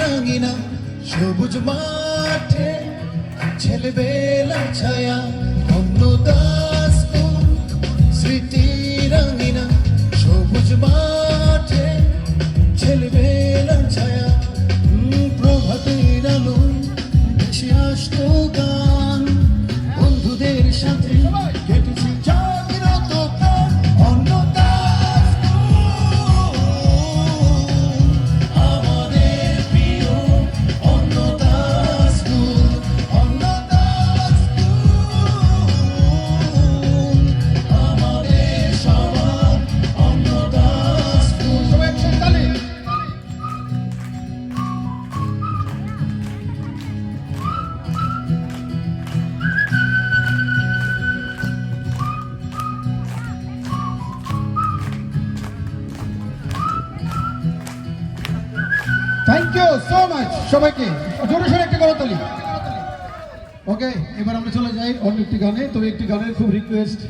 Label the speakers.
Speaker 1: রঙিনা সবুজ মাঠে ছেলেবেলা ছায়া অন্নদাস স্মৃতি
Speaker 2: Oh God. মাচ সবাইকে জোরে সোরে একটি করতলি ওকে এবার আমরা চলে যাই অন্য একটি গানে। তবে একটি গানের খুব রিকোয়েস্ট